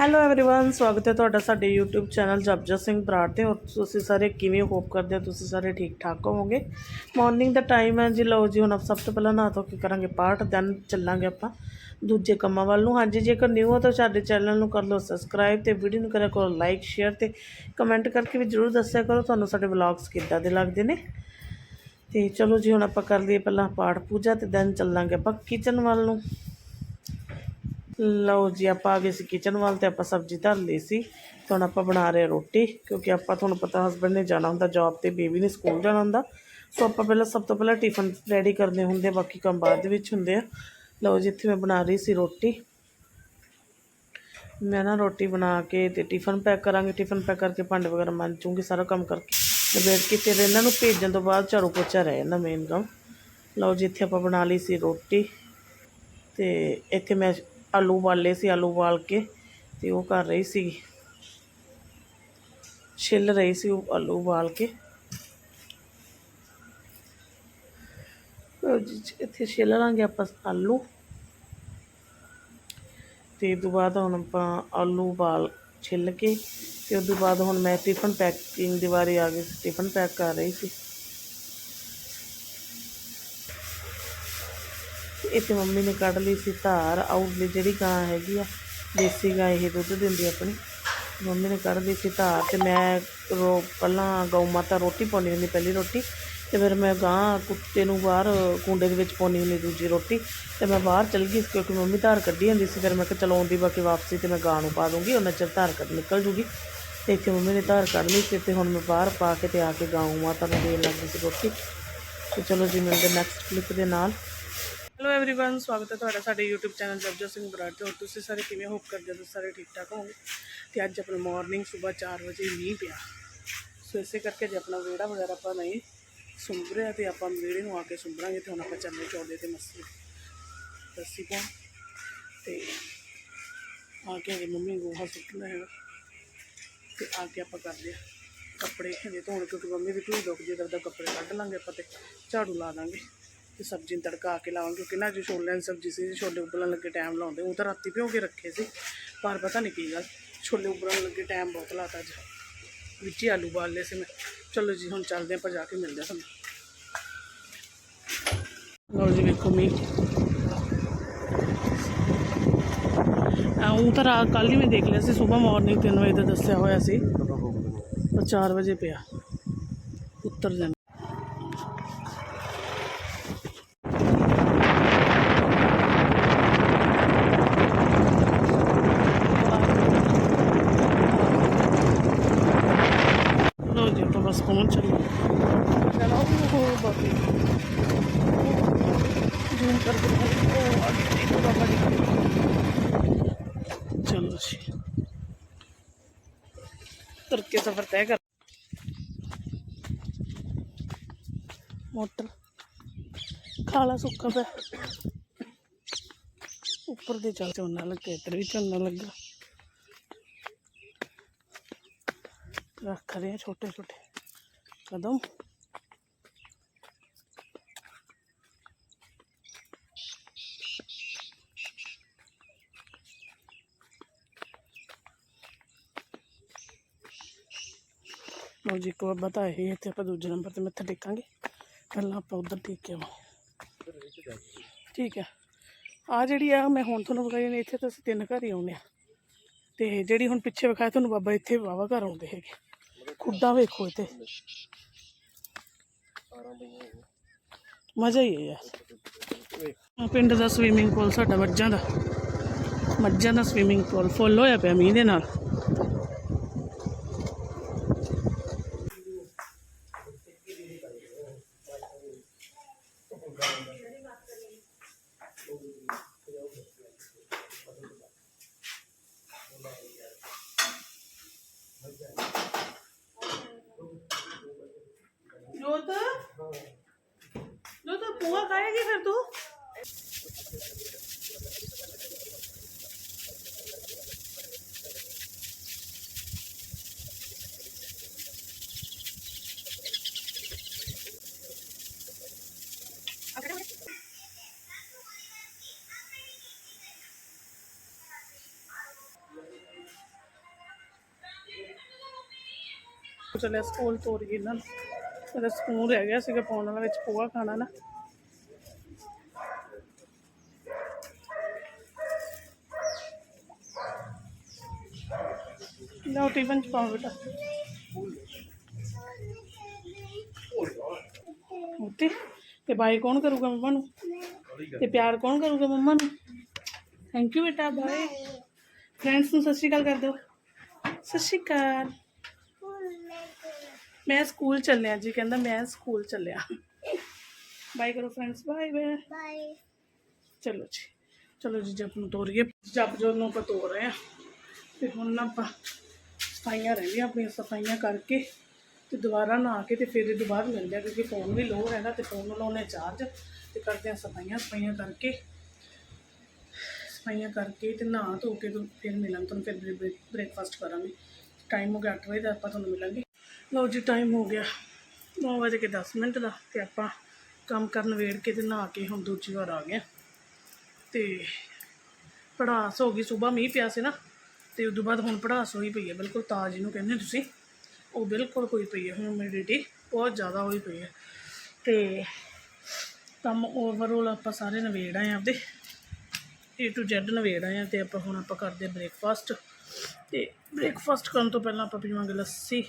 Hello everyone ਸਵਾਗਤ ਹੈ ਤੁਹਾਡਾ ਸਾਡੇ YouTube ਚੈਨਲ ਜਪਜਾ ਸਿੰਘ ਬਰਾੜ ਤੇ ਔਰ ਤੁਸੀਂ ਸਾਰੇ ਕਿਵੇਂ ਹੋਪ ਕਰਦੇ ਹੋ ਤੁਸੀਂ ਸਾਰੇ ਠੀਕ ਠਾਕ ਹੋਵੋਗੇ ਮਾਰਨਿੰਗ ਦਾ ਟਾਈਮ ਹੈ ਜੀ ਲਓ ਜੀ ਹੁਣ ਆਪ ਸਭ ਤੋਂ ਪਹਿਲਾਂ ਨਹਾ ਧੋ ਕੇ ਕਰਾਂਗੇ ਪਾਠ ਦੈਨ ਚੱਲਾਂਗੇ ਆਪਾਂ ਦੂਜੇ ਕੰਮਾਂ ਵੱਲ ਨੂੰ ਹਾਂਜੀ ਜੇਕਰ ਨਿਊ ਹੋ ਤਾਂ ਸਾਡੇ ਚੈਨਲ ਨੂੰ ਕਰ ਲਓ ਸਬਸਕ੍ਰਾਈਬ ਤੇ ਵੀਡੀਓ ਨੂੰ ਕਰਿਆ ਕਰੋ ਲਾਈਕ ਸ਼ੇਅਰ ਤੇ ਕਮੈਂਟ ਕਰਕੇ ਵੀ ਜਰੂਰ ਦੱਸਿਆ ਕਰੋ ਤੁਹਾਨੂੰ ਸਾਡੇ ਵਲੌਗਸ ਕਿੱਦਾਂ ਦੇ ਲੱਗਦੇ ਨੇ ਤੇ ਚਲੋ ਜੀ ਹੁਣ ਆਪਾਂ ਕਰ ਲਈਏ ਪਹਿਲਾਂ ਪਾਠ ਪੂਜਾ ਤੇ ਦੈਨ ਚੱਲਾਂਗੇ ਆਪਾਂ ਕਿਚਨ ਵੱਲ ਨੂੰ ਲਓ ਜੀ ਆਪਾਂ ਆ ਗਏ ਸੀ ਕਿਚਨ ਵੱਲ ਤੇ ਆਪਾਂ ਸਬਜ਼ੀ ਧਰ ਲਈ ਸੀ। ਤੇ ਹੁਣ ਆਪਾਂ ਬਣਾ ਰਹੇ ਰੋਟੀ ਕਿਉਂਕਿ ਆਪਾਂ ਤੁਹਾਨੂੰ ਪਤਾ ਹਸਬੰਡ ਨੇ ਜਾਣਾ ਹੁੰਦਾ ਜੌਬ ਤੇ ਬੇਬੀ ਨੇ ਸਕੂਲ ਜਾਣਾ ਹੁੰਦਾ। ਸੋ ਆਪਾਂ ਪਹਿਲਾਂ ਸਭ ਤੋਂ ਪਹਿਲਾਂ ਟਿਫਨ ਰੈਡੀ ਕਰਨੇ ਹੁੰਦੇ ਆ, ਬਾਕੀ ਕੰਮ ਬਾਅਦ ਦੇ ਵਿੱਚ ਹੁੰਦੇ ਆ। ਲਓ ਜੀ ਇੱਥੇ ਮੈਂ ਬਣਾ ਰਹੀ ਸੀ ਰੋਟੀ। ਮੈਂ ਨਾ ਰੋਟੀ ਬਣਾ ਕੇ ਤੇ ਟਿਫਨ ਪੈਕ ਕਰਾਂਗੇ। ਟਿਫਨ ਪੈਕ ਕਰਕੇ ਭਾਂਡੇ ਵਗੈਰਾ ਮਾਂਜੂਗੀ ਸਾਰਾ ਕੰਮ ਕਰਕੇ ਤੇ ਬੈਠ ਕੇ ਫਿਰ ਇਹਨਾਂ ਨੂੰ ਭੇਜਣ ਤੋਂ ਬਾਅਦ ਝਾੜੂ ਪੋਚਾ ਰਹਿ ਜਾਂਦਾ ਮੇਨ ਕੰਮ। ਲਓ ਜੀ ਇੱਥੇ ਆਪਾਂ ਬਣਾ ਲਈ ਸੀ ਰੋਟੀ। ਤੇ ਇੱਥੇ ਮੈਂ ਆਲੂ ਉਬਾਲੇ ਸੀ, ਆਲੂ ਉਬਾਲ ਕੇ ਤੇ ਉਹ ਕਰ ਰਹੀ ਸੀ ਛਿੱਲ ਰਹੀ ਸੀ ਉਹ ਆਲੂ ਉਬਾਲ ਕੇ। ਇੱਥੇ ਛਿੱਲ ਲਾਂਗੇ ਆਪਾਂ ਆਲੂ। ਤੇ ਇਹ ਤੋਂ ਬਾਅਦ ਹੁਣ ਆਪਾਂ ਆਲੂ ਉਬਾਲ ਛਿੱਲ ਕੇ ਤੇ ਉਸ ਤੋਂ ਬਾਅਦ ਹੁਣ ਮੈਂ ਟਿਫਨ ਪੈਕਿੰਗ ਦੀ ਵਾਰੀ ਆ ਗਈ ਸੀ ਟਿਫਨ ਪੈਕ ਕਰ ਰਹੀ ਸੀ। ਇੱਥੇ ਮੰਮੀ ਨੇ ਕੱਢ ਲਈ ਸੀ ਧਾਰ ਆਊਟਲੀ ਜਿਹੜੀ ਗਾਂ ਹੈਗੀ ਆ, ਦੇਸੀ ਗਾਂ ਇਹ ਦੁੱਧ ਦਿੰਦੀ ਆਪਣੀ। ਮੰਮੀ ਨੇ ਕੱਢ ਲਈ ਸੀ ਧਾਰ ਤੇ ਮੈਂ ਰੋ, ਪਹਿਲਾਂ ਗਊ ਮਾਤਾ ਰੋਟੀ ਪਾਉਣੀ ਹੁੰਦੀ ਪਹਿਲੀ ਰੋਟੀ ਤੇ ਫਿਰ ਮੈਂ ਗਾਂ ਕੁੱਤੇ ਨੂੰ ਬਾਹਰ ਕੁੰਡੇ ਦੇ ਵਿੱਚ ਪਾਉਣੀ ਹੁੰਦੀ ਦੂਜੀ ਰੋਟੀ ਤੇ ਮੈਂ ਬਾਹਰ ਚਲ ਗਈ ਕਿਉਂਕਿ ਮੰਮੀ ਧਾਰ ਕੱਢੀ ਹੁੰਦੀ ਸੀ, ਫਿਰ ਮੈਂ ਕਿਹਾ ਚਲੋ ਆਉਂਦੀ ਬਾਕੀ ਵਾਪਸੀ ਤੇ ਮੈਂ ਗਾਂ ਨੂੰ ਪਾ ਦੂੰਗੀ, ਉਹਨਾਂ ਚਿਰ ਧਾਰ ਕੱਢ ਨਿਕਲ ਜੂਗੀ। ਤੇ ਇੱਥੇ ਮੰਮੀ ਨੇ ਧਾਰ ਕੱਢ ਲਈ ਸੀ ਤੇ ਹੁਣ ਮੈਂ ਬਾਹਰ ਪਾ ਕੇ ਤੇ ਆ ਕੇ ਗਾਂ ਮਾਤਾ ਨੂੰ ਦੇਣ ਲੱਗੀ ਸੀ ਰੋਟੀ। ਤੇ ਚਲੋ ਜੀ ਮਿਲਦੇ ਨੈਕਸਟ ਕਲਿੱਪ ਦੇ ਨਾਲ। ਹੈਲੋ एवरीवन ਸਵਾਗਤ ਹੈ ਤੁਹਾਡਾ ਸਾਡੇ YouTube ਚੈਨਲ ਜਗਜੋਤ ਸਿੰਘ ਬਰਾੜ ਤੇ ਹੋਰ ਤੁਸੀਂ ਸਾਰੇ ਕਿਵੇਂ ਹੋਪ ਕਰਦੇ ਹੋ ਤੁਸੀਂ ਸਾਰੇ ਠੀਕ ਠਾਕ ਹੋਵੋਗੇ ਤੇ ਅੱਜ ਆਪਣਾ ਮਾਰਨਿੰਗ ਸਵੇਰ 4 ਵਜੇ ਮੀਂਹ ਪਿਆ ਸੋ ਇਸੇ ਕਰਕੇ ਜੇ ਆਪਣਾ ਵਿਹੜਾ ਵਗੈਰਾ ਆਪਾਂ ਨਹੀਂ ਸੁੰਭ ਰਿਹਾ ਤੇ ਆਪਾਂ ਵਿਹੜੇ ਨੂੰ ਆ ਕੇ ਸੁੰਭਰਾਂਗੇ ਤੇ ਹੁਣ ਆਪਾਂ ਚੱਲੇ ਚੌਦੇ ਤੇ ਮੱਸੀ ਰੱਸੀ ਪਾਉਣ ਤੇ ਆ ਕੇ ਅਜੇ ਮੰਮੀ ਗੋਹਾ ਸੁੱਟਣਾ ਹੈਗਾ ਤੇ ਆ ਕੇ ਆਪਾਂ ਕਰਦੇ ਆ ਕੱਪੜੇ ਹਜੇ ਧੋਣ ਕਿਉਂਕਿ ਮੰਮੀ ਦੀ ਢੂਈ ਦੁੱਖ ਜੇ ਦਰਦਾ ਕੱਪੜੇ ਕੱਢ ਲਾਂਗੇ ਆਪਾਂ ਤੇ ਝਾੜੂ ਲਾ ਦਾਂਗੇ ਤੇ ਸਬਜ਼ੀ ਨੂੰ ਤੜਕਾ ਕੇ ਲਾਵਾਂਗੇ ਕਿਉਂਕਿ ਨਾ ਜੋ ਛੋਲਿਆਂ ਦੀ ਸਬਜ਼ੀ ਸੀ ਛੋਲੇ ਉਬਲਣ ਲੱਗੇ ਟਾਈਮ ਲਾਉਂਦੇ ਉਹ ਤਾਂ ਰਾਤੀ ਭਿਓ ਕੇ ਰੱਖੇ ਸੀ ਪਰ ਪਤਾ ਨਹੀਂ ਕੀ ਗੱਲ ਛੋਲੇ ਉਬਲਣ ਲੱਗੇ ਟਾਈਮ ਬਹੁਤ ਲਾਤਾ ਅੱਜ ਵਿੱਚ ਹੀ ਆਲੂ ਬਾਲ ਲਏ ਸੀ ਮੈਂ। ਚਲੋ ਜੀ ਹੁਣ ਚੱਲਦੇ ਆਪਾਂ ਜਾ ਕੇ ਮਿਲਦੇ ਹਾਂ ਤੁਹਾਨੂੰ। ਲਓ ਜੀ ਵੇਖੋ ਮੀਂਹ। ਆਉਂ ਤਾਂ ਰਾਤ ਕੱਲ੍ਹ ਹੀ ਮੈਂ ਦੇਖ ਲਿਆ ਸੀ ਸਵੇਰ ਮਾਰਨਿੰਗ 3 ਵਜੇ ਦਾ ਦੱਸਿਆ ਹੋਇਆ ਸੀ। ਪਰ 4 ਵਜੇ ਪਿਆ। ਉੱਤਰ ਜਾਂਦਾ ਲੋ ਜੀ ਆਪਾਂ ਬਸ ਪਹੁੰਚ ਚੱਲੇ ਚਲੋ ਉਹ ਬਾਕੀ ਜੂਮ ਕਰਕੇ ਦਿਖਾਓ। ਉਹ ਆ ਗਈ ਇੱਕ ਬਾਬਾ ਜੀ ਚਲੋ ਜੀ ਤੁਰ ਕੇ ਸਫ਼ਰ ਤੈਅ ਕਰ ਮੋਟਰ ਖਾਲਾ ਸੁੱਕਾ ਪਿਆ ਉੱਪਰ ਦੇ ਚੱਲ ਝੋਨਾ ਲੱਗਾ ਇੱਧਰ ਵੀ ਝੋਨਾ ਲੱਗਾ ਰੱਖ ਰਹੇ ਆ ਛੋਟੇ ਛੋਟੇ ਲਓ ਜੀ, ਇੱਕ ਵਾਰ ਬਤਾ ਇਹ ਇੱਥੇ ਆਪਾਂ ਦੂਜੇ ਨੰਬਰ ਤੇ ਮੱਥਾ ਟੇਕਾਂਗੇ। ਪਹਿਲਾਂ ਆਪਾਂ ਉਧਰ ਟੇਕ ਕੇ ਆਵਾਂਗੇ ਠੀਕ ਹੈ ਆ ਜਿਹੜੀ ਆ, ਮੈਂ ਹੁਣ ਤੁਹਾਨੂੰ ਵਿਖਾਈ ਨੇ ਇੱਥੇ ਤਾਂ ਅਸੀਂ ਤਿੰਨ ਘਰ ਹੀ ਆਉਂਦੇ ਆ। ਤੇ ਜਿਹੜੀ ਹੁਣ ਪਿੱਛੇ ਵਿਖਾਇਆ ਤੁਹਾਨੂੰ ਬਾਬਾ ਇੱਥੇ ਵਾਵਾ ਘਰ ਆਉਂਦੇ ਹੈਗੇ। ਖੁੱਡਾ ਵੇਖੋ ਇੱਥੇ। ਮਜ਼ਾ ਹੀ ਹੈ ਯਾਰ। ਪਿੰਡ ਦਾ ਸਵੀਮਿੰਗ ਪੂਲ ਸਾਡਾ ਮੱਝਾਂ ਦਾ। ਮੱਝਾਂ ਦਾ ਸਵੀਮਿੰਗ ਪੂਲ ਫੁੱਲ ਹੋਇਆ ਪਿਆ ਮੀਂਹ ਦੇ ਨਾਲ। ਪੂਆ ਖਾਏਗੀ ਫਿਰ ਤੂੰ? ਚਲੇ ਸਕੂਲ ਤੋਰ ਗਈ ਨਾ। ਤੇ ਸਕੂਲ ਰਹਿ ਗਿਆ ਸੀਗਾ ਪਾਉਣ ਵਾਲਾ, ਵਿੱਚ ਪੋਹਾ ਖਾਣਾ ਨਾ। ਲਓ ਟਿਫਨ ਚ ਪਾਓ ਬੇਟਾ ਉੱਤੇ ਤੇ ਬਾਈ ਕੌਣ ਕਰੂਗਾ ਮੰਮਾ ਨੂੰ ਤੇ ਪਿਆਰ ਕੌਣ ਕਰੂਗਾ ਮੰਮਾ ਨੂੰ ਥੈਂਕ ਯੂ ਬੇਟਾ ਬਾਏ ਫਰੈਂਡਸ ਨੂੰ ਸਤਿ ਸ਼੍ਰੀ ਅਕਾਲ ਕਰ ਦਿਓ ਸਤਿ ਸ਼੍ਰੀ ਅਕਾਲ ਮੈਂ ਸਕੂਲ ਚੱਲਿਆ ਜੀ ਕਹਿੰਦਾ ਮੈਂ ਸਕੂਲ ਚੱਲਿਆ ਬਾਏ ਕਰੋ ਫਰੈਂਡਸ ਬਾਏ ਬਾਏ ਬਾਏ ਚਲੋ ਜੀ ਚਲੋ ਜੀ ਜਪ ਨੂੰ ਤੋਰੀਏ ਜਪ ਜੋ ਨੂੰ ਆਪਾਂ ਤੋਰ ਰਹੇ ਆ ਤੇ ਹੁਣ ਨਾ ਆਪਾਂ ਸਫਾਈਆਂ ਰਹਿੰਦੀਆਂ ਆਪਣੀਆਂ ਸਫਾਈਆਂ ਕਰਕੇ ਤੇ ਦੁਬਾਰਾ ਨਹਾ ਕੇ ਤੇ ਫਿਰ ਦੁਬਾਰਾ ਤੋਂ ਬਾਅਦ ਮਿਲਦੇ ਆ ਕਿਉਂਕਿ ਫੋਨ ਵੀ ਲੋ ਹੈਗਾ ਤੇ ਫੋਨ ਨੂੰ ਲਾਉਣੇ ਚਾਰਜ ਤੇ ਕਰਦੇ ਆ ਸਫਾਈਆਂ ਸਫਾਈਆਂ ਕਰਕੇ। ਸਫਾਈਆਂ ਕਰਕੇ ਤੇ ਨਹਾ ਧੋ ਕੇ ਫਿਰ ਮਿਲਾਂਗੇ ਤੁਹਾਨੂੰ ਫਿਰ ਬ੍ਰੇਕਫਾਸਟ ਕਰਾਂਗੇ। ਟਾਈਮ ਹੋ ਗਿਆ 8 ਵਜੇ ਦਾ, ਆਪਾਂ ਤੁਹਾਨੂੰ ਮਿਲਾਂਗੇ। ਲਓ ਜੀ ਟਾਈਮ ਹੋ ਗਿਆ। 9 ਵਜੇ ਕੇ 10 ਮਿੰਟ ਦਾ ਤੇ ਆਪਾਂ ਕੰਮ ਕਰਨ ਵੇੜ ਕੇ ਤੇ ਨਹਾ ਕੇ ਹੁਣ ਦੂਜੀ ਵਾਰ ਆ ਗਏ ਹਾਂ। ਤੇ ਪੜਾਸ ਹੋ ਗਈ, ਸਵੇਰ ਮੀਂਹ ਪਿਆ ਸੀ ਨਾ। ਤੇ ਉਦੋਂ ਬਾਅਦ ਹੁਣ ਪੜਾਸ ਹੋਈ ਪਈ ਹੈ, ਬਿਲਕੁਲ ਤਾਜ਼ੀ ਨੂੰ ਕਹਿੰਦੇ ਤੁਸੀਂ, ਉਹ ਬਿਲਕੁਲ ਹੋਈ ਪਈ ਹੈ ਹਿਊਮਿਡਿਟੀ ਬਹੁਤ ਜ਼ਿਆਦਾ ਹੋਈ ਪਈ ਹੈ। ਤੇ ਕੰਮ ਓਵਰਆਲ ਆਪਾਂ ਸਾਰੇ ਨਵੇੜ ਆਏ ਆਪਦੇ, A to Z ਨਵੇੜ ਆਏ ਆ ਤੇ ਆਪਾਂ ਹੁਣ ਆਪਾਂ ਕਰਦੇ ਬ੍ਰੇਕਫਾਸਟ ਤੇ ਬ੍ਰੇਕਫਾਸਟ ਕਰਨ ਤੋਂ ਪਹਿਲਾਂ ਆਪਾਂ ਪੀਵਾਂਗੇ ਲੱਸੀ।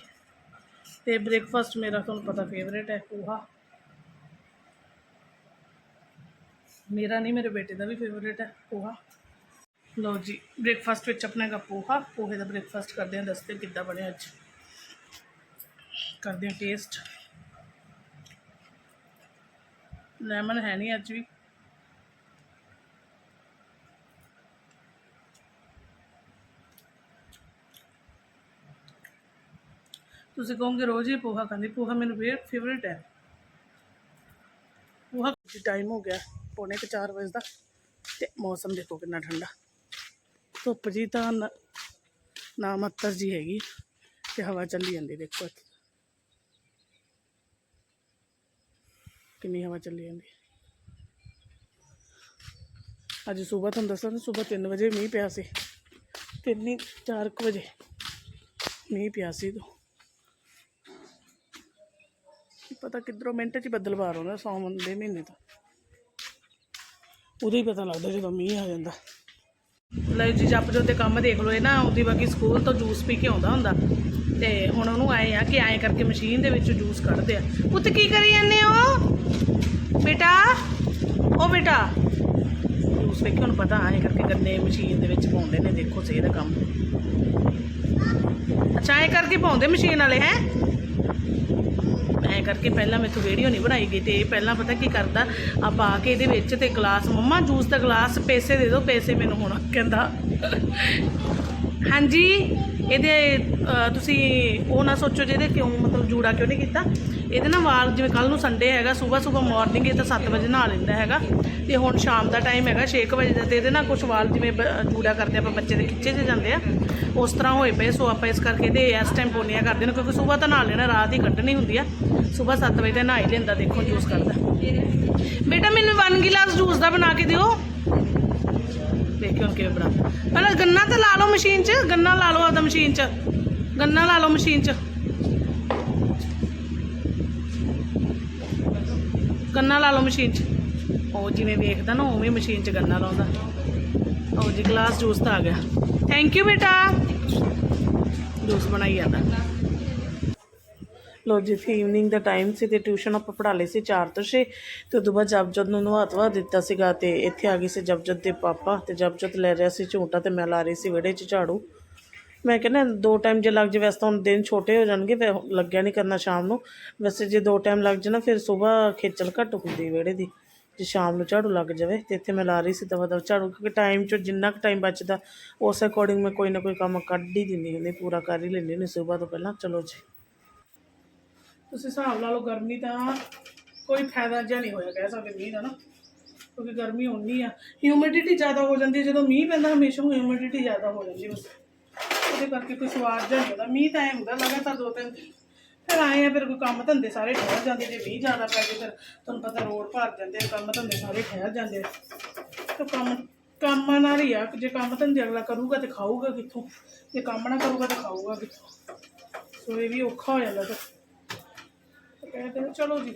ਤੇ ਬ੍ਰੇਕਫਾਸਟ ਮੇਰਾ ਤੁਹਾਨੂੰ ਪਤਾ ਫੇਵਰੇਟ ਹੈ, ਪੋਹਾ। ਮੇਰਾ ਨਹੀਂ, ਮੇਰੇ ਬੇਟੇ ਦਾ ਵੀ ਫੇਵਰੇਟ ਹੈ, ਪੋਹਾ। ਲਓ ਜੀ ਬ੍ਰੇਕਫਾਸਟ ਵਿੱਚ ਆਪਣਾ ਹੈਗਾ ਪੋਹਾ। ਪੋਹੇ ਦਾ ਬ੍ਰੇਕਫਾਸਟ ਕਰਦੇ ਹਾਂ, ਦੱਸਦੇ ਕਿੱਦਾਂ ਬਣਿਆ ਅੱਜ। ਕਰਦੇ ਹਾਂ ਟੇਸਟ ਲੈਮਨ ਹੈ ਨਹੀਂ ਅੱਜ ਵੀ। ਤੁਸੀਂ ਕਹੋਗੇ ਰੋਜ਼ ਹੀ ਪੋਹਾ ਖਾਂਦੀ, ਪੋਹਾ ਮੈਨੂੰ ਫੇਵਰੇਟ ਹੈ। ਪੋਹਾ ਟਾਈਮ ਹੋ ਗਿਆ, ਪੌਣੇ ਕੁ ਚਾਰ ਵਜੇ ਦਾ ਤੇ ਮੌਸਮ ਦੇਖੋ ਕਿੰਨਾ ਠੰਡਾ। ਧੁੱਪ ਜੀ ਤਾਂ ਨਾ ਮੱਤਰ ਜੀ ਹੈਗੀ ਤੇ ਹਵਾ ਚੱਲੀ ਜਾਂਦੀ ਦੇਖੋ ਕਿੰਨੀ ਹਵਾ ਚੱਲੀ ਜਾਂਦੀ ਅੱਜ ਸਵੇਰ ਤੁਹਾਨੂੰ ਦੱਸਾਂ ਨਾ ਸਵੇਰ 3 ਵਜੇ ਮੀਂਹ ਪਿਆ ਸੀ। ਤਿੰਨ ਹੀ 4 ਵਜੇ ਮੀਂਹ ਪਿਆ ਸੀ ਤੋਂ ਕੀ ਪਤਾ ਕਿੱਧਰੋਂ ਮਿੰਟ 'ਚ ਬੱਦਲ ਬਾਹਰ ਆਉਂਦਾ ਸੌਣ ਦੇ ਮਹੀਨੇ ਤੋਂ। ਉਦੋਂ ਹੀ ਪਤਾ ਲੱਗਦਾ ਜਦੋਂ ਮੀਂਹ ਆ ਜਾਂਦਾ। ਲੈ ਜੀ ਜੱਪ ਜੋ ਤੇ ਕੰਮ ਦੇਖ ਲਓ, ਇਹ ਨਾ ਉਹਦੀ ਬਾਕੀ ਸਕੂਲ ਤੋਂ ਜੂਸ ਪੀ ਕੇ ਆਉਂਦਾ ਹੁੰਦਾ। ਤੇ ਹੁਣ ਉਹਨੂੰ ਆਏ ਆ ਕਿ ਐਂ ਕਰਕੇ ਮਸ਼ੀਨ ਦੇ ਵਿੱਚ ਜੂਸ ਕੱਢਦੇ ਆ। ਪੁੱਤ ਕੀ ਕਰੀ ਜਾਂਦੇ ਹੋ? ਬੇਟਾ, ਉਹ ਬੇਟਾ। ਜੂਸ ਵੇਖੋ ਹੁਣ ਪਤਾ ਐਂ ਕਰਕੇ ਗੰਨੇ ਮਸ਼ੀਨ ਦੇ ਵਿੱਚ ਪਾਉਂਦੇ ਨੇ, ਦੇਖੋ ਸਹੀ ਦਾ ਕੰਮ। ਅੱਛਾ ਐਂ ਕਰਕੇ ਪਾਉਂਦੇ ਮਸ਼ੀਨ ਵਾਲੇ, ਹੈ? ਐਂ ਕਰਕੇ ਪਹਿਲਾਂ ਮੈਥੋਂ ਵੀਡੀਓ ਨਹੀਂ ਬਣਾਈ ਗਈ ਤੇ ਇਹ ਪਹਿਲਾਂ ਪਤਾ ਕੀ ਕਰਦਾ? ਆ ਪਾ ਕੇ ਇਹਦੇ ਵਿੱਚ ਤੇ ਗਲਾਸ ਮੰਮਾ ਜੂਸ ਦਾ ਗਲਾਸ ਪੈਸੇ ਦੇ ਦਿਓ, ਪੈਸੇ ਮੈਨੂੰ ਹੁਣ, ਕਹਿੰਦਾ। ਹਾਂਜੀ, ਇਹਦੇ ਤੁਸੀਂ ਉਹ ਨਾ ਸੋਚੋ ਜਿਹਦੇ ਕਿਉਂ ਮਤਲਬ ਜੂੜਾ ਕਿਉਂ ਨਹੀਂ ਕੀਤਾ? ਇਹਦੇ ਨਾਲ ਵਾਲ ਜਿਵੇਂ ਕੱਲ ਨੂੰ ਸੰਡੇ ਹੈਗਾ, ਸਵੇਰ ਸਵੇਰ ਮਾਰਨਿੰਗ ਇਹ ਤਾਂ 7 ਵਜੇ ਨਹਾ ਲੈਂਦਾ ਹੈਗਾ। ਤੇ ਹੁਣ ਸ਼ਾਮ ਦਾ ਟਾਈਮ ਹੈਗਾ 6 ਵਜੇ ਦਾ ਤੇ ਇਹਦੇ ਨਾਲ ਕੁਝ ਵਾਲ ਜਿਵੇਂ ਜੂੜਾ ਕਰਦੇ ਆਪਾਂ ਬੱਚੇ ਦੇ ਖਿੱਚੇ 'ਚ ਜਾਂਦੇ ਆ, ਉਸ ਤਰ੍ਹਾਂ ਹੋਏ ਪਏ। ਸੋ ਆਪਾਂ ਇਸ ਕਰਕੇ ਇਹਦੇ ਇਸ ਟਾਈਮ ਪੋਨੀਆਂ ਕਰਦੇ ਨੇ, ਕਿਉਂਕਿ ਸਵੇਰ ਤਾਂ ਨਹਾ ਲੈਣਾ, ਰਾਤ ਹੀ ਕੱਢਣੀ ਹੁੰਦੀ ਆ। ਸਵੇਰ 7 ਵਜੇ ਤੇ ਨਹਾ ਹੀ ਲੈਂਦਾ, ਦੇਖੋ ਜੂਸ ਕਰਦਾ। ਬੇਟਾ ਮੈਨੂੰ 1 ਗਿਲਾਸ ਜੂਸ ਦਾ ਬਣਾ ਕੇ ਦਿਓ। ਦੇਖਿਓ ਹੁਣ ਕਿਵੇਂ ਬਣਾ ਪਹਿਲਾਂ ਗੰਨਾ ਤਾਂ ਲਾ ਲਓ ਮਸ਼ੀਨ 'ਚ, ਗੰਨਾ ਲਾ ਲਓ ਆਪਦਾ ਮਸ਼ੀਨ 'ਚ। ਗੰਨਾ ਲਾ ਲਓ ਮਸ਼ੀਨ 'ਚ। ਗੰਨਾ ਲਾ ਲਓ ਮਸ਼ੀਨ 'ਚ। ਉਹ ਜਿਵੇਂ ਵੇਖਦਾ ਨਾ, ਉਵੇਂ ਮਸ਼ੀਨ 'ਚ ਗੰਨਾ ਲਾਉਂਦਾ। ਉਹ ਜੀ ਗਲਾਸ ਜੂਸ ਤਾਂ ਆ ਗਿਆ। ਥੈਂਕ ਯੂ ਬੇਟਾ। ਜੂਸ ਬਣਾਈ ਜਾਂਦਾ। ਲੋ ਜੀ, ਫਿਰ ਈਵਨਿੰਗ ਦਾ ਟਾਈਮ ਸੀ ਤੇ ਟਿਊਸ਼ਨ ਆਪਾਂ ਪੜ੍ਹਾ ਲਈ ਸੀ 4 ਤੋਂ 6 ਤੇ ਉਦੋਂ ਬਾਅਦ ਜਪਜੋਤ ਨੂੰ ਨਵਾਤਵਾ ਦਿੱਤਾ ਸੀਗਾ ਤੇ ਇੱਥੇ ਆ ਗਈ ਸੀ ਜਪਜੋਤ ਦੇ ਪਾਪਾ। ਤੇ ਜਪਜੋਤ ਲੈ ਰਿਹਾ ਸੀ ਝੂਟਾ ਤੇ ਮੈਂ ਲਾ ਰਹੀ ਸੀ ਵਿਹੜੇ 'ਚ ਝਾੜੂ। ਮੈਂ ਕਹਿੰਦਾ ਦੋ ਟਾਈਮ ਜੇ ਲੱਗ ਜੇ, ਵੈਸੇ ਤਾਂ ਹੁਣ ਦਿਨ ਛੋਟੇ ਹੋ ਜਾਣਗੇ, ਫਿਰ ਲੱਗਿਆ ਨਹੀਂ ਕਰਨਾ ਸ਼ਾਮ ਨੂੰ। ਵੈਸੇ ਜੇ ਦੋ ਟਾਈਮ ਲੱਗ ਜੇ ਨਾ, ਫਿਰ ਸਵੇਰ ਖੇਚਲ ਘੱਟ ਹੁੰਦੀ ਵਿਹੜੇ ਦੀ। ਜੇ ਸ਼ਾਮ ਨੂੰ ਝਾੜੂ ਲੱਗ ਜਾਵੇ, ਤੇ ਇੱਥੇ ਮੈਂ ਲਾ ਰਹੀ ਸੀ ਦਵਾ ਦਵਾ ਝਾੜੂ, ਕਿਉਂਕਿ ਟਾਈਮ 'ਚੋਂ ਜਿੰਨਾ ਕੁ ਟਾਈਮ ਬਚਦਾ, ਉਸ ਅਕੋਰਡਿੰਗ ਮੈਂ ਕੋਈ ਨਾ ਕੋਈ ਕੰਮ ਕੱਢ ਹੀ ਦਿੰਦੀ ਹੁੰਦੀ, ਪੂਰਾ ਕਰ ਹੀ ਲੈਂਦੀ ਹੁੰਦੀ, ਸਵੇਰ ਤੋਂ ਪਹਿਲਾਂ। ਚਲੋ ਜੀ। ਤੁਸੀਂ ਹਿਸਾਬ ਲਾ ਲਓ, ਗਰਮੀ ਤਾਂ ਕੋਈ ਫਾਇਦਾ ਜਿਹਾ ਨਹੀਂ ਹੋਇਆ, ਕਹਿ ਸਕਦੇ ਮੀਂਹ ਦਾ ਨਾ, ਕਿਉਂਕਿ ਗਰਮੀ ਉਨੀ ਆ। ਹਿਊਮਿਡਿਟੀ ਜ਼ਿਆਦਾ ਹੋ ਜਾਂਦੀ ਜਦੋਂ ਮੀਂਹ ਪੈਂਦਾ, ਹਮੇਸ਼ਾ ਹਿਊਮਿਡਿਟੀ ਜ਼ਿਆਦਾ ਹੋ ਜਾਂਦੀ ਬਸ ਉਹਦੇ ਕਰਕੇ ਕੋਈ ਸਵਾਦ ਜਿਹਾ ਨਹੀਂ ਹੁੰਦਾ। ਮੀਂਹ ਤਾਂ ਐ ਹੁੰਦਾ ਲਗਾਤਾਰ ਦੋ ਤਿੰਨ ਦਿਨ। ਫਿਰ ਆਏ ਆ ਫਿਰ ਕੋਈ ਕੰਮ ਧੰਦੇ ਸਾਰੇ ਠਹਿਰ ਜਾਂਦੇ ਜੇ ਮੀਂਹ ਜ਼ਿਆਦਾ ਪੈ ਜੇ ਫਿਰ ਤੁਹਾਨੂੰ ਪਤਾ ਰੋਡ ਭਰ ਜਾਂਦੇ ਆ, ਕੰਮ ਧੰਦੇ ਸਾਰੇ ਠਹਿਰ ਜਾਂਦੇ ਆ। ਕੰਮ ਕੰਮ ਨਾਲ ਹੀ ਆ ਜੇ ਕੰਮ ਧੰਦੇ ਅਗਲਾ ਕਰੂਗਾ ਤੇ ਖਾਊਗਾ ਕਿੱਥੋਂ? ਜੇ ਕੰਮ ਨਾ ਕਰੂਗਾ ਤਾਂ ਖਾਊਗਾ ਕਿੱਥੋਂ? ਸੋ ਇਹ ਵੀ ਔਖਾ ਹੋ ਜਾਂਦਾ ਫਿਰ। ਤੇ ਕਹਿੰਦੇ ਚਲੋ ਜੀ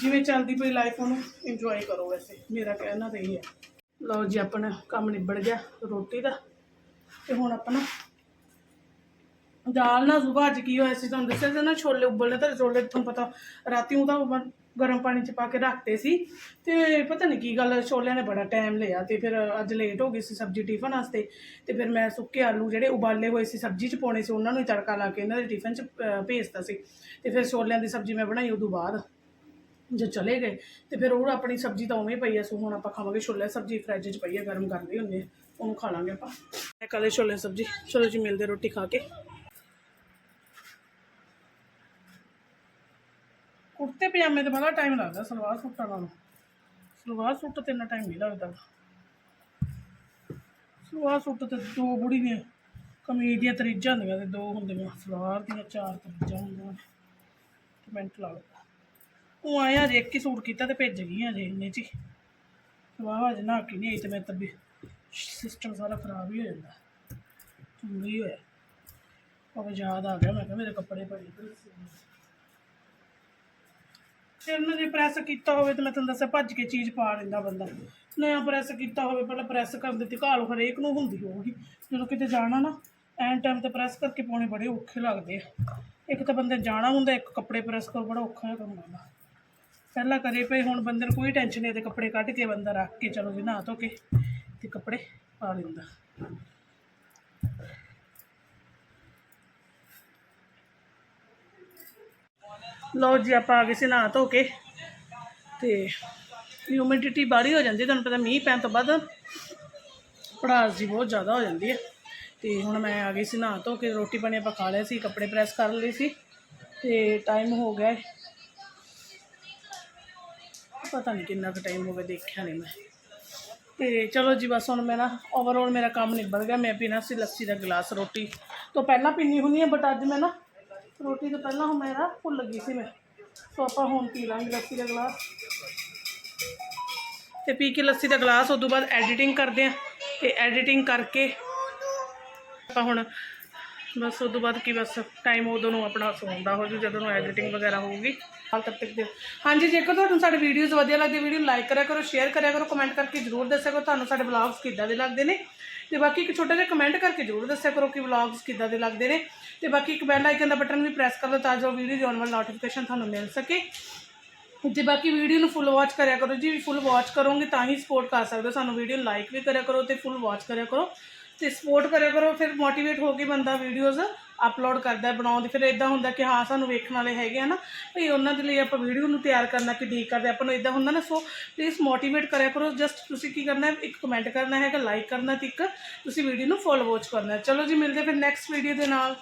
ਜਿਵੇਂ ਚੱਲਦੀ ਪਈ ਲਾਈਫ ਉਹਨੂੰ ਇੰਜੋਏ ਕਰੋ ਵੈਸੇ। ਮੇਰਾ ਕਹਿਣਾ ਤਾਂ ਇਹ ਹੈ ਲਓ ਜੀ ਆਪਣਾ ਕੰਮ ਨਿਬੜ ਗਿਆ ਰੋਟੀ ਦਾ। ਤੇ ਹੁਣ ਆਪਾਂ ਨਾ ਦਾਲ ਨਾ ਸੁਬਾਹ ਅੱਜ ਕੀ ਹੋਇਆ ਸੀ ਤੁਹਾਨੂੰ ਦੱਸਿਆ ਸੀ ਨਾ ਛੋਲੇ ਉਬਲਣੇ ਤਾਂ ਛੋਲੇ ਤੁਹਾਨੂੰ ਪਤਾ ਰਾਤੀ ਉਹ ਤਾਂ ਗਰਮ ਪਾਣੀ ਚ ਪਾ ਕੇ ਰੱਖਤੇ ਸੀ ਤੇ ਪਤਾ ਨਹੀਂ ਕੀ ਗੱਲ ਛੋਲਿਆਂ ਨੇ ਬੜਾ ਟਾਈਮ ਲਿਆ ਤੇ ਫਿਰ ਅੱਜ ਲੇਟ ਹੋ ਗਈ ਸੀ ਸਬਜ਼ੀ ਟਿਫਨ ਵਾਸਤੇ ਤੇ ਫਿਰ ਮੈਂ ਸੁੱਕੇ ਆਲੂ ਜਿਹੜੇ ਉਬਾਲੇ ਹੋਏ ਸੀ ਸਬਜ਼ੀ ਚ ਪਾਉਣੇ ਸੀ ਉਹਨਾਂ ਨੂੰ ਤੜਕਾ ਲਾ ਕੇ ਇਹਨਾਂ ਦੇ ਟਿਫਨ ਚ ਭੇਜਤਾ ਸੀ ਤੇ ਫਿਰ ਛੋਲਿਆਂ ਦੀ ਸਬਜ਼ੀ ਮੈਂ ਬਣਾਈ ਉਦੋਂ ਬਾਅਦ ਜੇ ਚਲੇ ਗਏ ਤੇ ਫਿਰ ਉਹ ਆਪਣੀ ਸਬਜ਼ੀ ਤਾਂ ਉਵੇਂ ਪਈ ਐ ਸੋ ਹੁਣ ਆਪਾਂ ਖਾਵਾਂਗੇ ਛੋਲੇ ਸਬਜ਼ੀ ਫਰਿੱਜ 'ਚ ਪਈ ਐ ਗਰਮ ਕਰਦੇ ਹੁੰਦੇ ਆ, ਉਹਨੂੰ ਖਾ ਲਾਂਗੇ ਆਪਾਂ। ਇਹ ਕਾਲੇ ਛੋਲੇ ਸਬਜ਼ੀ। ਚਲੋ ਜੀ ਮਿਲਦੇ ਰੋਟੀ ਖਾ ਕੇ। ਕੁੜਤੇ ਪਜਾਮੇ ਤੇ ਬੜਾ ਟਾਈਮ ਲੱਗਦਾ ਸਲਵਾਰ ਸੂਟਾਂ ਨਾਲੋਂ ਸਲਵਾਰ ਸੂਟ ਤੇ ਇੰਨਾ ਟਾਈਮ ਨਹੀਂ ਲੱਗਦਾ। ਸਲਵਾਰ ਸੂਟ ਤੇ ਦੋ ਬੁੜੀ ਦੀਆਂ ਕਮੀਜ਼ ਦੀਆਂ ਤਰੀਜਾਂ ਹੁੰਦੀਆਂ ਤੇ ਦੋ ਹੁੰਦੀਆਂ। ਸਲਵਾਰ ਦੀਆਂ ਚਾਰ ਤਰੀਜਾਂ ਹੁੰਦੀਆਂ ਤੇ ਮਿੰਟ ਲਾ ਲਓ ਉਹ ਆਇਆ ਜੇ ਇੱਕ ਸੂਟ ਕੀਤਾ ਤੇ ਭੇਜ ਗਈ ਅਜੇ ਇੰਨੇ ਚ ਹੀ। ਵਾਹ ਅਜੇ ਨਾ ਕਿ ਨਹੀਂ ਤੇ ਮੈਂ ਤਾਂ ਸਿਸਟਮ ਸਾਰਾ ਖਰਾਬ ਹੀ ਹੋ ਜਾਂਦਾ। ਚੰਗਾ ਹੀ ਹੋਇਆ। ਉਹ ਯਾਦ ਆ ਗਿਆ, ਮੈਂ ਕਿਹਾ ਮੇਰੇ ਕੱਪੜੇ ਪਏ ਫਿਰ ਨਾ ਜੇ ਪ੍ਰੈਸ ਕੀਤਾ ਹੋਵੇ ਤਾਂ ਮੈਂ ਤੁਹਾਨੂੰ ਦੱਸਿਆ ਭੱਜ ਕੇ ਚੀਜ਼ ਪਾ ਲੈਂਦਾ ਬੰਦਾ। ਨਵਾਂ ਪ੍ਰੈਸ ਕੀਤਾ ਹੋਵੇ, ਪਹਿਲਾਂ ਪ੍ਰੈਸ ਕਰਨ ਦਿੱਤੀ ਘਾਲ ਹਰੇਕ ਨੂੰ ਹੁੰਦੀ ਹੋਊਗੀ। ਜਦੋਂ ਕਿਤੇ ਜਾਣਾ ਨਾ, ਐਨ ਟਾਈਮ ਤੇ ਪ੍ਰੈਸ ਕਰਕੇ ਪਾਉਣੇ ਬੜੇ ਔਖੇ ਲੱਗਦੇ ਆ। ਇੱਕ ਤਾਂ ਬੰਦੇ ਜਾਣਾ ਹੁੰਦਾ, ਇੱਕ ਕੱਪੜੇ ਪ੍ਰੈਸ ਕਰੋ, ਬੜਾ ਔਖਾ ਹੈ ਕੰਮ ਕਰਨਾ ਪਹਿਲਾਂ ਕਰੇ ਪਏ, ਹੁਣ ਬੰਦੇ ਨੂੰ ਕੋਈ ਟੈਨਸ਼ਨ ਨਹੀਂ ਤੇ ਕੱਪੜੇ ਕੱਢ ਕੇ ਬੰਦਾ ਰੱਖ ਕੇ ਚਲੋ ਜੀ, ਨਹਾ ਧੋ ਕੇ। ਤੇ ਕੱਪੜੇ ਪਾ ਲੈਂਦਾ। ਲਓ ਜੀ, ਆਪਾਂ ਆ ਗਏ ਸੀ ਨਹਾ ਧੋ ਕੇ ਤੇ ਹਿਊਮਿਡਿਟੀ ਬਾਹਲੀ ਹੋ ਜਾਂਦੀ, ਤੁਹਾਨੂੰ ਪਤਾ ਮੀਂਹ ਪੈਣ ਤੋਂ ਬਾਅਦ ਪੜਾਸ ਜੀ ਬਹੁਤ ਜ਼ਿਆਦਾ ਹੋ ਜਾਂਦੀ ਹੈ। ਤੇ ਹੁਣ ਮੈਂ ਆ ਗਈ ਸੀ ਨਹਾ ਧੋ ਕੇ, ਰੋਟੀ ਪਾਣੀ ਆਪਾਂ ਖਾ ਲਿਆ ਸੀ, ਕੱਪੜੇ ਪ੍ਰੈਸ ਕਰ ਲਏ ਸੀ ਤੇ ਟਾਈਮ ਹੋ ਗਿਆ ਪਤਾ ਨਹੀਂ ਕਿੰਨਾ ਕੁ ਟਾਈਮ ਹੋ ਗਿਆ, ਦੇਖਿਆ ਨਹੀਂ ਮੈਂ। ਤੇ ਚਲੋ ਜੀ, ਬਸ ਹੁਣ ਮੇਰਾ ਓਵਰਆਲ ਮੇਰਾ ਕੰਮ ਨਿਬੜ ਗਿਆ। ਮੈਂ ਪੀਣਾ ਸੀ ਲੱਸੀ ਦਾ ਗਲਾਸ ਰੋਟੀ। ਤੋਂ ਪਹਿਲਾਂ ਪੀਣੀ ਹੁੰਦੀ ਹੈ ਬਟ ਅੱਜ ਮੈਂ ਨਾ ਰੋਟੀ ਤੋਂ ਪਹਿਲਾਂ ਹੁਣ ਮੇਰਾ ਭੁੱਲ ਗਈ ਸੀ ਮੈਂ। ਸੋ ਆਪਾਂ ਹੁਣ ਪੀ ਲਾਂਗੇ ਲੱਸੀ ਦਾ ਗਲਾਸ। ਤੇ ਪੀ ਕੇ ਲੱਸੀ ਦਾ ਗਲਾਸ ਉਸ ਤੋਂ ਬਾਅਦ ਐਡੀਟਿੰਗ ਕਰਦੇ ਆ ਤੇ ਐਡੀਟਿੰਗ ਕਰਕੇ ਆਪਾਂ ਹੁਣ ਬਸ ਉਸ ਤੋਂ ਬਾਅਦ ਕੀ ਬਸ ਟਾਈਮ ਉਦੋਂ ਨੂੰ ਆਪਣਾ ਸੌਣ ਹੋ ਜੂ, ਜਦੋਂ ਨੂੰ ਐਡੀਟਿੰਗ ਵਗੈਰਾ ਹੋਊਗੀ। ਹਾਲ ਤੱਕ ਤੱਕ ਦੇ। ਹਾਂਜੀ, ਜੇਕਰ ਤੁਹਾਨੂੰ ਸਾਡੇ ਵੀਡੀਓਜ਼ ਵਧੀਆ ਲੱਗਦੀ ਵੀਡੀਓ ਲਾਈਕ ਕਰਿਆ ਕਰੋ ਸ਼ੇਅਰ ਕਰਿਆ ਕਰੋ ਕਮੈਂਟ ਕਰਕੇ ਜਰੂਰ ਦੱਸਿਆ ਕਰੋ, ਤੁਹਾਨੂੰ ਸਾਡੇ ਵਲੌਗਸ ਕਿੱਦਾਂ ਦੇ ਲੱਗਦੇ ਨੇ। ਤੇ ਬਾਕੀ ਇੱਕ ਛੋਟਾ ਜਿਹਾ ਕਮੈਂਟ ਕਰਕੇ ਜਰੂਰ ਦੱਸਿਆ ਕਰੋ ਕਿ ਵਲੌਗਸ ਕਿੱਦਾਂ ਦੇ ਲੱਗਦੇ ਨੇ। ਤੇ ਬਾਕੀ ਇੱਕ ਬੈਲ ਆਈਕਨ ਦਾ ਬਟਨ ਵੀ ਪ੍ਰੈਸ ਕਰ ਲਓ ਤਾਂ ਜੋ ਵੀਡੀਓ ਦੀ ਆਉਣ ਵਾਲੀ ਨੋਟੀਫਿਕੇਸ਼ਨ ਤੁਹਾਨੂੰ ਮਿਲ ਸਕੇ। ਜੇ ਬਾਕੀ ਵੀਡੀਓ ਨੂੰ ਫੁੱਲ ਵਾਚ ਕਰਿਆ ਕਰੋ ਜੀ ਫੁੱਲ ਵਾਚ ਕਰੋਗੇ ਤਾਂ ਹੀ ਸਪੋਰਟ ਕਰ ਸਕਦੇ ਹੋ। ਸਾਨੂੰ ਵੀਡੀਓ ਲਾਈਕ ਵੀ ਕਰਿਆ ਕਰੋ ਤੇ ਫੁੱਲ ਵਾਚ ਕਰਿਆ ਕਰੋ। ਤੇ ਸਪੋਰਟ ਕਰਿਆ ਕਰੋ ਫਿਰ ਮੋਟੀਵੇਟ ਹੋ ਕੇ ਬੰਦਾ ਵੀਡੀਓਜ਼ ਅਪਲੋਡ ਕਰਦਾ ਹੈ, ਬਣਾਉਣ ਦੀ। ਫਿਰ ਇਦਾਂ ਹੁੰਦਾ ਕਿ ਹਾਂ ਸਾਨੂੰ ਵੇਖਣ ਵਾਲੇ ਹੈਗੇ ਆ ਨਾ ਭਈ ਉਹਨਾਂ ਦੇ ਲਈ ਆਪਾਂ ਵੀਡੀਓ ਨੂੰ ਤਿਆਰ ਕਰਨਾ ਕਿ ਠੀਕ ਕਰਦੇ ਆਪਾਂ ਨੂੰ ਇਦਾਂ ਹੁੰਦਾ ਨਾ ਸੋ ਪਲੀਜ਼ ਮੋਟੀਵੇਟ ਕਰਿਆ ਕਰੋ। ਜਸਟ ਤੁਸੀਂ ਕੀ ਕਰਨਾ ਹੈ ਇੱਕ ਕਮੈਂਟ ਕਰਨਾ ਹੈਗਾ ਲਾਈਕ ਕਰਨਾ ਤੇ ਇੱਕ ਤੁਸੀਂ ਵੀਡੀਓ ਨੂੰ ਫੋਲੋ ਵਾਚ ਕਰਨਾ ਚਲੋ ਜੀ ਮਿਲਦੇ ਫਿਰ ਨੈਕਸਟ ਵੀਡੀਓ ਦੇ ਨਾਲ।